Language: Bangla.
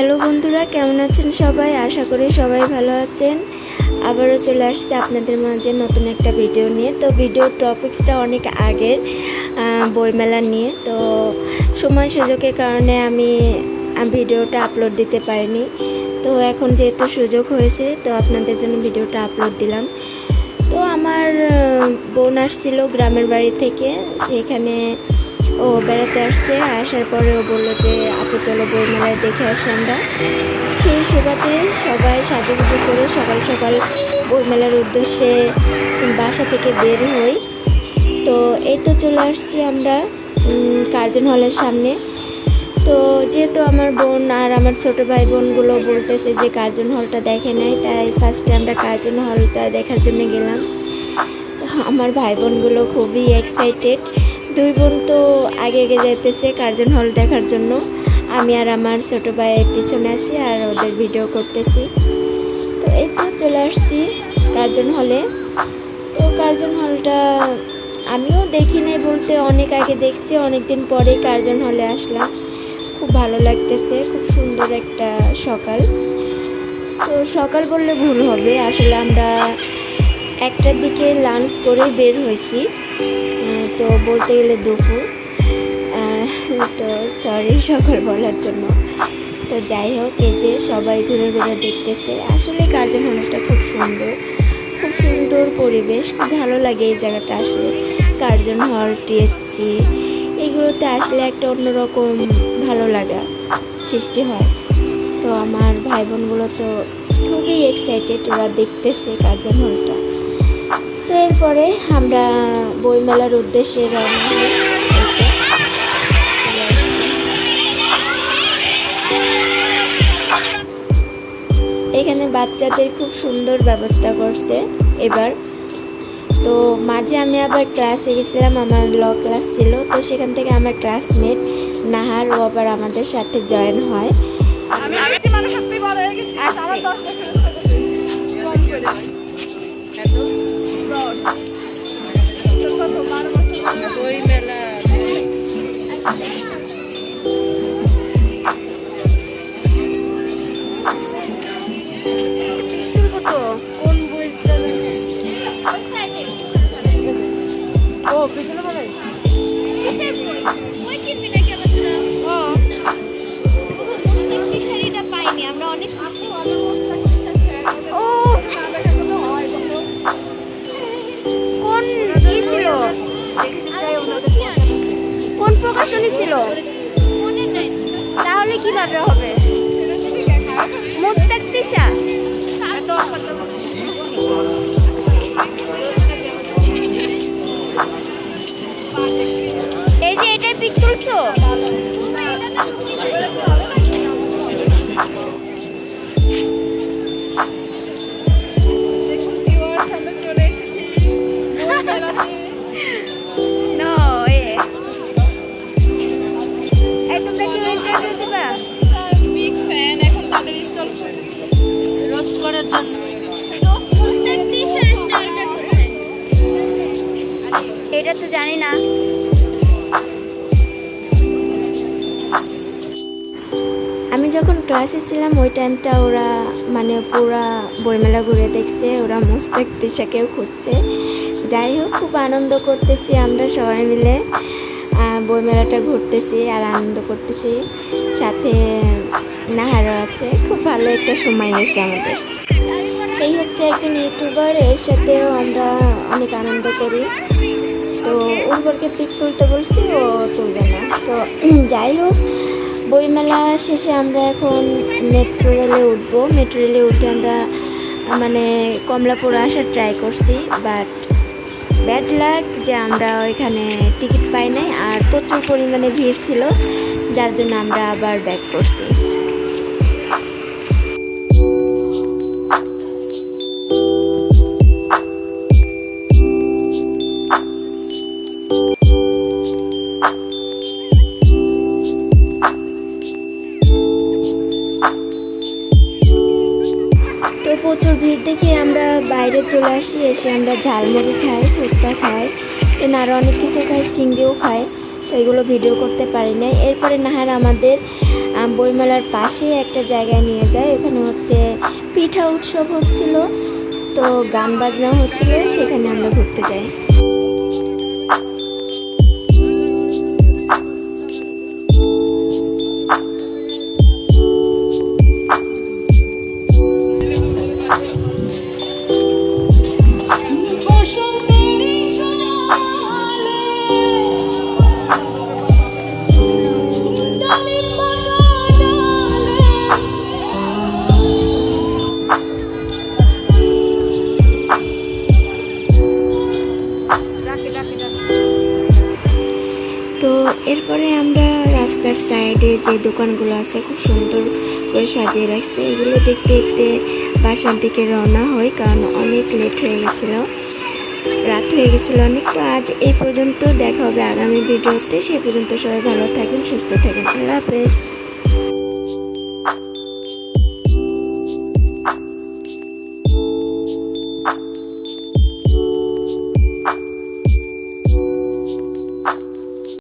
হ্যালো বন্ধুরা, কেমন আছেন সবাই? আশা করি সবাই ভালো আছেন। আবারও চলে আসছে আপনাদের মাঝে নতুন একটা ভিডিও নিয়ে। তো ভিডিওর টপিক্সটা অনেক আগের বইমেলা নিয়ে। তো সময় সুযোগের কারণে আমি ভিডিওটা আপলোড দিতে পারিনি। তো এখন যেহেতু সুযোগ হয়েছে, তো আপনাদের জন্য ভিডিওটা আপলোড দিলাম। তো আমার বোন আসছিল গ্রামের বাড়ি থেকে, সেখানে ও বেড়াতে আসছে, আসার পরে ও বলল যে, আপু, চলো বইমেলায় দেখে আসি আমরা। সেই সুবাদে সবাই সাজুগুজু করে সকাল সকাল বইমেলার উদ্দেশ্যে বাসা থেকে বের হই। তো এই তো চলে আসছি আমরা কার্জন হলের সামনে। তো যেহেতু আমার বোন আর আমার ছোট ভাই বোনগুলো বলতেছে যে, কার্জন হলটা দেখে নাই, তাই ফার্স্টে আমরা কার্জন হলটা দেখার জন্য গেলাম। আমার ভাই বোনগুলো খুবই এক্সাইটেড দুই বোন তো আগে আগে যাইতেছে, কার্জন হল দেখার জন্য। আমি আর আমার ছোট ভাই পিছনে আছি আর ওদের ভিডিও করতেছি। তো এই তো চলে আসছি কার্জন হলে। তো কার্জন হলটা আমিও দেখি নাই বলতে, অনেক আগে দেখছি অনেক দিন পরে কার্জন হলে আসলাম। খুব ভালো লাগতেছে, খুব সুন্দর একটা সকাল। তো সকাল বললে ভুল হবে, আসলে আমরা একটার দিকে লাঞ্চ করে বের হয়েছি। তো বলতে গেলে দুপুর। তো সরি সকাল বলার জন্য। তো যাই হোক, এই যে সবাই ঘুরে ঘুরে দেখতেছে। আসলে কার্জন হলটা খুব সুন্দর। খুব সুন্দর পরিবেশ। খুব ভালো লাগে এই জায়গাটা আসলে। কার্জন হল টিএসসি এগুলোতে আসলে একটা অন্যরকম ভালো লাগা সৃষ্টি হয়। তো আমার ভাই বোনগুলো তো খুবই এক্সাইটেড ওরা দেখতেছে কার্জন হলটা। তো এরপরে আমরা বইমেলার উদ্দেশ্যে রওনা হই। এখানে বাচ্চাদের খুব সুন্দর ব্যবস্থা করছে এবার। তো মাঝে আমি আবার ক্লাসে গেছিলাম আমার ল ক্লাস ছিল তো সেখান থেকে আমার ক্লাসমেট নাহার ও আবার আমাদের সাথে জয়েন হয়। মানুষ বই মেলা কোন বইটা কোন প্রকাশনী ছিল? তাহলে কীভাবে হবে? এটা তো জানি না। আমি যখন ক্লাসে ছিলাম, ওই টাইমটা ওরা মানে পুরা বইমেলা ঘুরে দেখছে, ওরা মোস্তাক তিশাকেও খুঁজছে। যাই হোক, খুব আনন্দ করতেছি আমরা সবাই মিলে। বইমেলাটা ঘুরতেছি আর আনন্দ করতেছি। সাথে নাহারও আছে। খুব ভালো একটা সময় গেছে আমাদের। এই হচ্ছে একজন ইউটিউবার এর সাথেও আমরা অনেক আনন্দ করি। তো উর্বরকে পিক তুলতে বলছি ও তুলবে না। তো যাই হোক বইমেলা শেষে আমরা এখন মেট্রো রেলে উঠবো। মেট্রো রেলে উঠে আমরা মানে কমলাপুর আসার ট্রাই করছি বাট ব্যাড লাক যে আমরা ওইখানে টিকিট পাই নাই আর প্রচুর পরিমাণে ভিড় ছিল যার জন্য আমরা আবার ব্যাক করছি। প্রচুর ভিড় দেখে আমরা বাইরে চলে আসি, এসে আমরা ঝালমুড়ি খাই, ফুচকা খাই এন আরও অনেক কিছু খাই, চিংড়িও খাই, তো এগুলো ভিডিও করতে পারি না এরপরে নাহার আমাদের বইমেলার পাশে একটা জায়গায় নিয়ে যায়, এখানে হচ্ছে পিঠা উৎসব হচ্ছিল, তো গান বাজনা হচ্ছিল, সেখানে আমরা ঘুরতে যাই। এরপরে আমরা রাস্তার সাইডে যে দোকানগুলো আছে, খুব সুন্দর করে সাজিয়ে রাখছে। এগুলো দেখতে দেখতে বাসার দিকে রওনা হয় কারণ অনেক লেট হয়ে গেছিল। রাত হয়ে গেছিল অনেক, তো আজ এই পর্যন্ত দেখা হবে আগামী ভিডিওতে সে পর্যন্ত সবাই ভালো থাকুন, সুস্থ থাকুন। আল্লাহ হাফেজ।